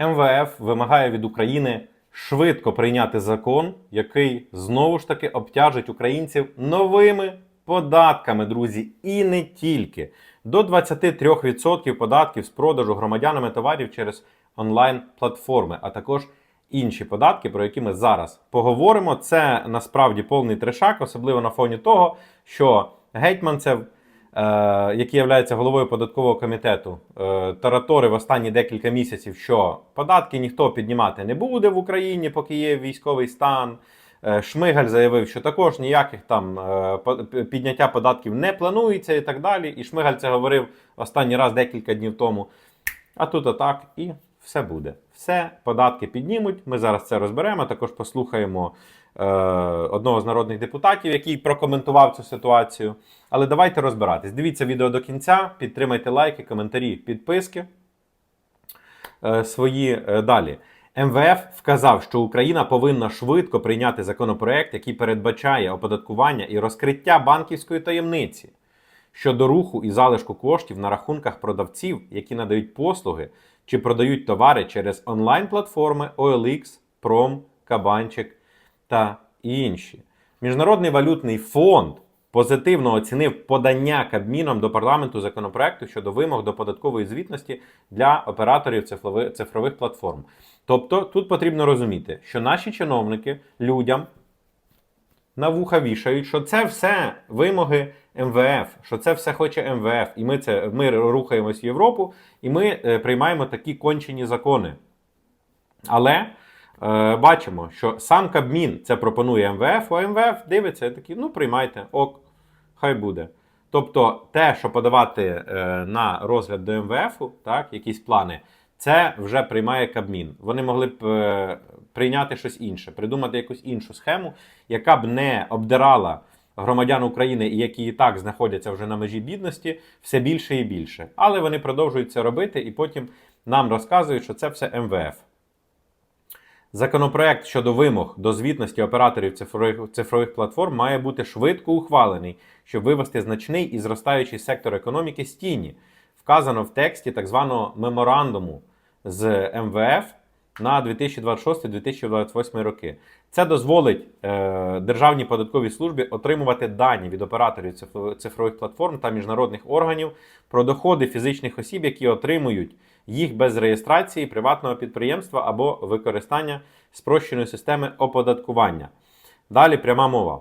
МВФ вимагає від України швидко прийняти закон, який знову ж таки обтяжить українців новими податками, друзі, і не тільки до 23% податків з продажу громадянами товарів через онлайн-платформи, а також інші податки, про які ми зараз поговоримо. Це насправді повний трешак, особливо на фоні того, що Гетьманцев, який є головою податкового комітету, е, тараторив останні декілька місяців, що податки ніхто піднімати не буде в Україні, поки є військовий стан. Е, Шмигаль заявив, що також ніяких там е, підняття податків не планується і так далі. І Шмигаль це говорив останній раз декілька днів тому. А тут отак і все буде. Все, податки піднімуть. Ми зараз це розберемо. Також послухаємо е, одного з народних депутатів, який прокоментував цю ситуацію. Але давайте розбиратись. Дивіться відео до кінця, підтримайте лайки, коментарі, підписки е, свої е, далі. МВФ вказав, що Україна повинна швидко прийняти законопроект, який передбачає оподаткування і розкриття банківської таємниці щодо руху і залишку коштів на рахунках продавців, які надають послуги чи продають товари через онлайн-платформи OLX, Prom, Кабанчик та інші. Міжнародний валютний фонд позитивно оцінив подання Кабміном до парламенту законопроекту щодо вимог до податкової звітності для операторів цифрових платформ. Тобто тут потрібно розуміти, що наші чиновники людям на вуха вішають, що це все вимоги МВФ, що це все хоче МВФ, і ми це ми рухаємось в Європу, і ми е, приймаємо такі кончені закони. Але е, бачимо, що сам Кабмін це пропонує МВФ, а МВФ дивиться і такий, ну приймайте, ок, хай буде. Тобто, те, що подавати е, на розгляд до МВФ, так, якісь плани, це вже приймає Кабмін. Вони могли б е, прийняти щось інше, придумати якусь іншу схему, яка б не обдирала громадян України, які і так знаходяться вже на межі бідності, все більше і більше. Але вони продовжують це робити, і потім нам розказують, що це все МВФ. Законопроект щодо вимог до звітності операторів цифрових, цифрових платформ має бути швидко ухвалений, щоб вивести значний і зростаючий сектор економіки з тіні. Вказано в тексті так званого меморандуму з МВФ на 2026-2028 роки. Це дозволить е, Державній податковій службі отримувати дані від операторів цифрових платформ та міжнародних органів про доходи фізичних осіб, які отримують їх без реєстрації приватного підприємства або використання спрощеної системи оподаткування. Далі пряма мова.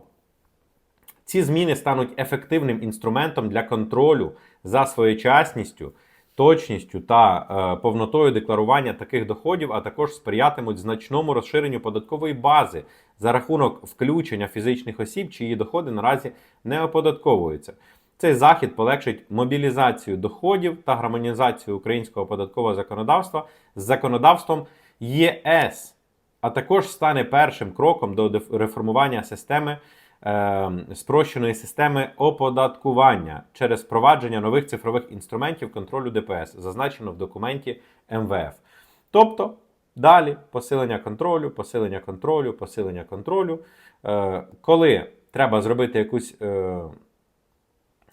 Ці зміни стануть ефективним інструментом для контролю за своєчасністю, точністю та е, повнотою декларування таких доходів, а також сприятимуть значному розширенню податкової бази за рахунок включення фізичних осіб, чиї доходи наразі не оподатковуються. Цей захід полегшить мобілізацію доходів та гармонізацію українського податкового законодавства з законодавством ЄС, а також стане першим кроком до реформування системи е, спрощеної системи оподаткування через впровадження нових цифрових інструментів контролю ДПС, зазначено в документі МВФ. Тобто, далі посилення контролю, посилення контролю, посилення контролю. Е, коли треба зробити якусь е,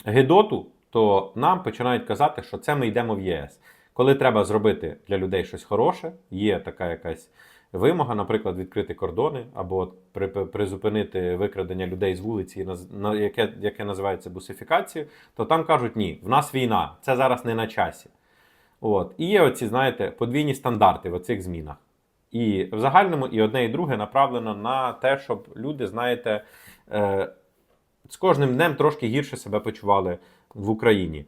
гидоту, то нам починають казати, що це ми йдемо в ЄС. Коли треба зробити для людей щось хороше, є така якась вимога, наприклад, відкрити кордони або при- при- призупинити викрадення людей з вулиці, на- яке, яке називається бусифікацією, то там кажуть, ні, в нас війна, це зараз не на часі. От. І є оці, знаєте, подвійні стандарти в оцих змінах. І в загальному і одне, і друге направлено на те, щоб люди, знаєте, е, з кожним днем трошки гірше себе почували в Україні.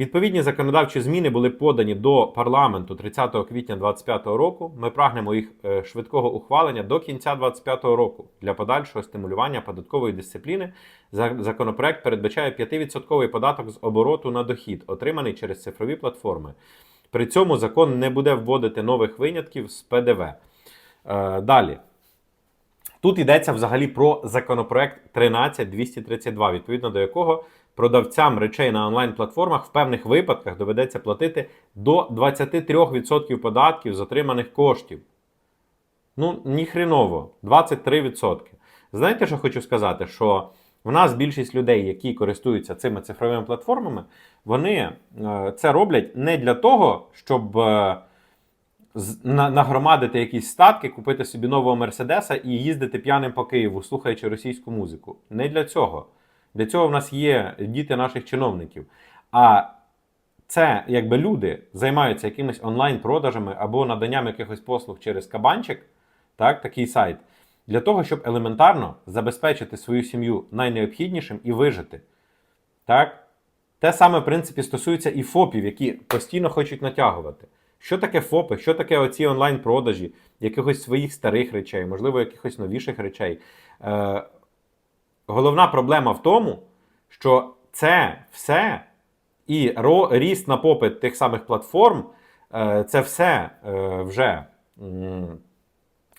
Відповідні законодавчі зміни були подані до парламенту 30 квітня 2025 року. Ми прагнемо їх е, швидкого ухвалення до кінця 2025 року для подальшого стимулювання податкової дисципліни. Законопроект передбачає 5% податок з обороту на дохід, отриманий через цифрові платформи. При цьому закон не буде вводити нових винятків з ПДВ. Е, Далі. Тут йдеться взагалі про законопроект 13232, відповідно до якого продавцям речей на онлайн-платформах в певних випадках доведеться платити до 23% податків з отриманих коштів. Ну, ніхреново, 23%. Знаєте, що хочу сказати? Що в нас більшість людей, які користуються цими цифровими платформами, вони е, це роблять не для того, щоб е, нагромадити якісь статки, купити собі нового Мерседеса і їздити п'яним по Києву, слухаючи російську музику. Не для цього. Для цього в нас є діти наших чиновників. А це якби люди займаються якимись онлайн-продажами або наданням якихось послуг через кабанчик, так, такий сайт, для того, щоб елементарно забезпечити свою сім'ю найнеобхіднішим і вижити. Так? Те саме, в принципі, стосується і ФОПів, які постійно хочуть натягувати. Що таке ФОПи? Що таке оці онлайн-продажі, якихось своїх старих речей, можливо, якихось новіших речей? Е, головна проблема в тому, що це все і ріст на попит тих самих платформ, е, це все е, вже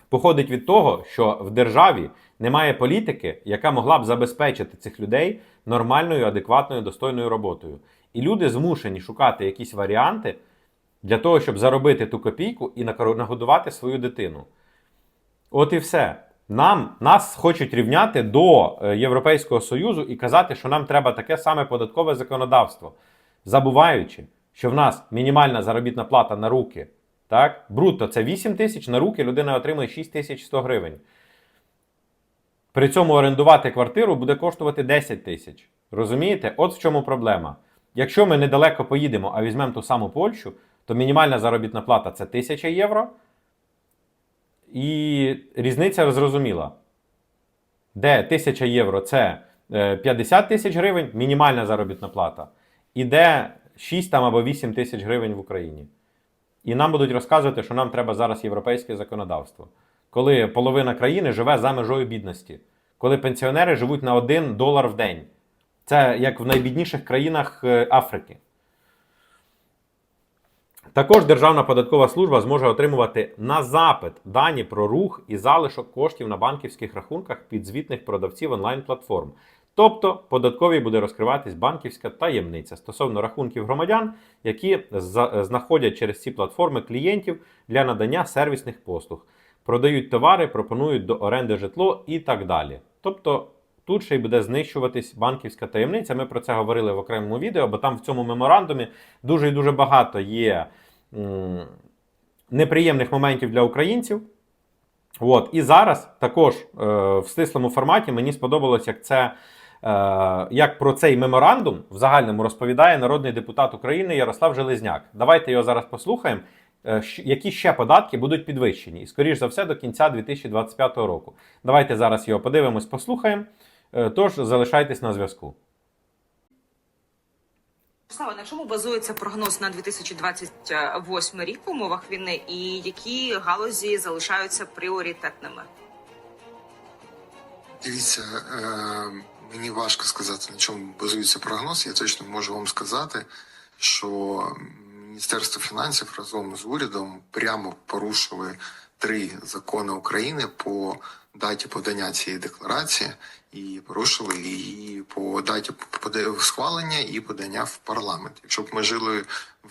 походить від того, що в державі немає політики, яка могла б забезпечити цих людей нормальною, адекватною, достойною роботою. І люди змушені шукати якісь варіанти для того, щоб заробити ту копійку і нагодувати свою дитину. От і все. Нам, нас хочуть рівняти до е, Європейського Союзу і казати, що нам треба таке саме податкове законодавство, забуваючи, що в нас мінімальна заробітна плата на руки, так, брутто це 8 тисяч, на руки людина отримує 6100 гривень. При цьому орендувати квартиру буде коштувати 10 тисяч. Розумієте? От в чому проблема. Якщо ми недалеко поїдемо, а візьмемо ту саму Польщу, то мінімальна заробітна плата це 1000 євро. І різниця зрозуміла. Де 1000 євро це е, 50 тисяч гривень, мінімальна заробітна плата. І де 6 там або 8 тисяч гривень в Україні. І нам будуть розказувати, що нам треба зараз європейське законодавство. Коли половина країни живе за межою бідності, коли пенсіонери живуть на 1 долар в день. Це як в найбідніших країнах е, Африки. Також Державна податкова служба зможе отримувати на запит дані про рух і залишок коштів на банківських рахунках підзвітних продавців онлайн-платформ. Тобто податковій буде розкриватись банківська таємниця стосовно рахунків громадян, які знаходять через ці платформи клієнтів для надання сервісних послуг, продають товари, пропонують до оренди житло і так далі. Тобто тут ще й буде знищуватись банківська таємниця. Ми про це говорили в окремому відео, бо там в цьому меморандумі дуже і дуже багато є неприємних моментів для українців. От. І зараз також е, в стислому форматі мені сподобалось, як це. е, Як про цей меморандум в загальному розповідає народний депутат України Ярослав Железняк. Давайте його зараз послухаємо, е, які ще податки будуть підвищені, і скоріш за все до кінця 2025 року. Давайте зараз його подивимось, послухаємо. Е, Тож залишайтесь на зв'язку. Слава, на чому базується прогноз на 2028 рік в умовах війни, і які галузі залишаються пріоритетними? Дивіться, е, мені важко сказати, на чому базується прогноз. Я точно можу вам сказати, що Міністерство фінансів разом з урядом прямо порушили три закони України по даті подання цієї декларації, і порушили її по даті схвалення і подання в парламент. Якщо б ми жили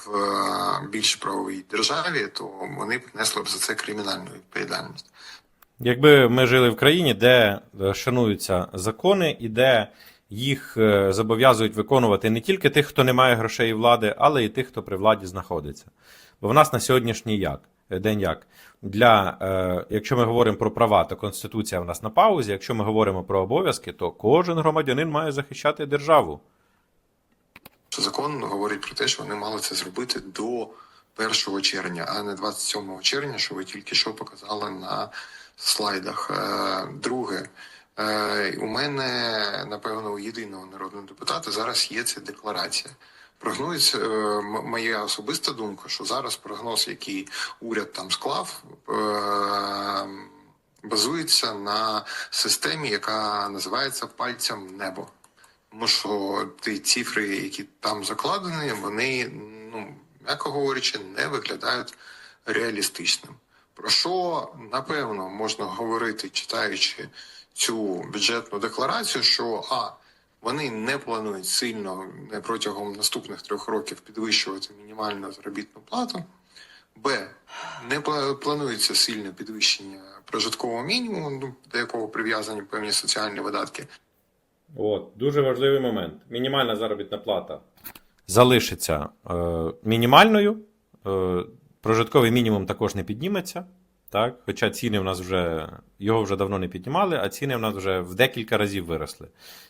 в е, більш правовій державі, то вони б несли б за це кримінальну відповідальність. Якби ми жили в країні, де е, шануються закони і де їх е, зобов'язують виконувати не тільки тих, хто не має грошей і влади, але й тих, хто при владі знаходиться. Бо в нас на сьогоднішній як, день як. Для, е, якщо ми говоримо про права, то Конституція в нас на паузі. Якщо ми говоримо про обов'язки, то кожен громадянин має захищати державу. закон говорить про те, що вони мали це зробити до 1 червня, а не 27 червня, що ви тільки що показали на слайдах. Е, Друге, е, у мене, напевно, у єдиного народного депутата зараз є ця декларація. Прогнозується е, моя особиста думка, що зараз прогноз, який уряд там склав, е, базується на системі, яка називається пальцем небо. Тому що ті цифри, які там закладені, вони, ну м'яко говорячи, не виглядають реалістичним. Про що напевно можна говорити, читаючи цю бюджетну декларацію, що а вони не планують сильно протягом наступних трьох років підвищувати мінімальну заробітну плату. Б. Не планується сильне підвищення прожиткового мінімуму, ну, до якого прив'язані певні соціальні видатки. От, дуже важливий момент. Мінімальна заробітна плата залишиться е, мінімальною. Е, Прожитковий мінімум також не підніметься. Так? Хоча ціни в нас вже його вже давно не піднімали, а ціни в нас вже в декілька разів виросли.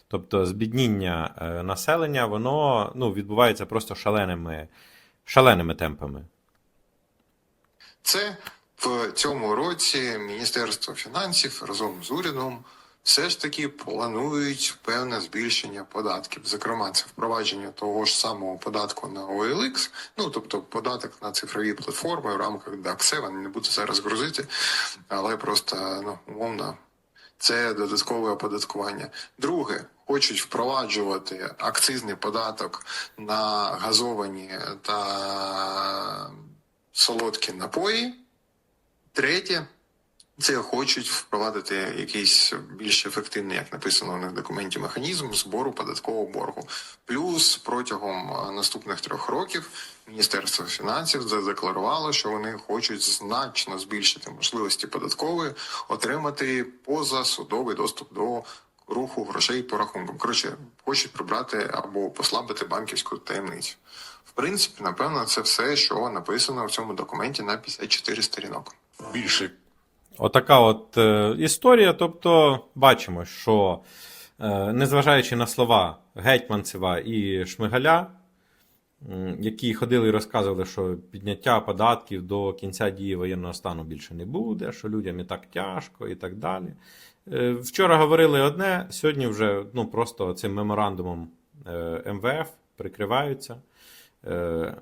Тобто збідніння е, населення воно ну, відбувається просто шаленими, шаленими темпами. Це в цьому році Міністерство фінансів разом з урядом все ж таки планують певне збільшення податків. Зокрема, це впровадження того ж самого податку на OLX, ну тобто податок на цифрові платформи в рамках DAX, не буду зараз грузити, але просто ну, умовно. Це додаткове оподаткування. Друге, хочуть впроваджувати акцизний податок на газовані та солодкі напої. Третє, це хочуть впровадити якийсь більш ефективний, як написано у них документі, механізм збору податкового боргу. Плюс протягом е, наступних трьох років Міністерство фінансів задекларувало, що вони хочуть значно збільшити можливості податкової отримати позасудовий доступ до руху грошей по рахункам. Коротше, хочуть прибрати або послабити банківську таємницю. В принципі, напевно, це все, що написано в цьому документі на 54 сторінок. більше Отака от е, історія. Тобто, бачимо, що е, незважаючи на слова Гетьманцева і Шмигаля, м, які ходили і розказували, що підняття податків до кінця дії воєнного стану більше не буде, що людям і так тяжко, і так далі. Е, Вчора говорили одне, сьогодні вже ну, просто цим меморандумом е, МВФ прикриваються. Е,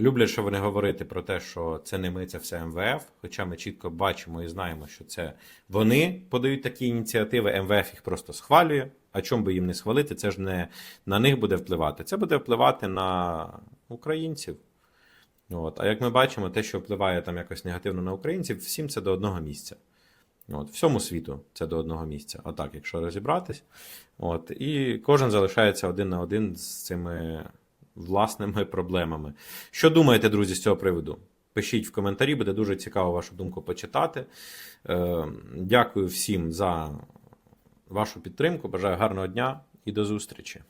Люблять, що вони говорити про те, що це не ми, це все МВФ. Хоча ми чітко бачимо і знаємо, що це вони подають такі ініціативи, МВФ їх просто схвалює. А чому би їм не схвалити? Це ж не на них буде впливати. Це буде впливати на українців. От. А як ми бачимо, те, що впливає там якось негативно на українців, всім це до одного місця. От, всьому світу це до одного місця. Отак, якщо розібратись. От, і кожен залишається один на один з цими власними проблемами. Що думаєте, друзі, з цього приводу? Пишіть в коментарі, буде дуже цікаво вашу думку почитати. Е, Дякую всім за вашу підтримку. Бажаю гарного дня і до зустрічі.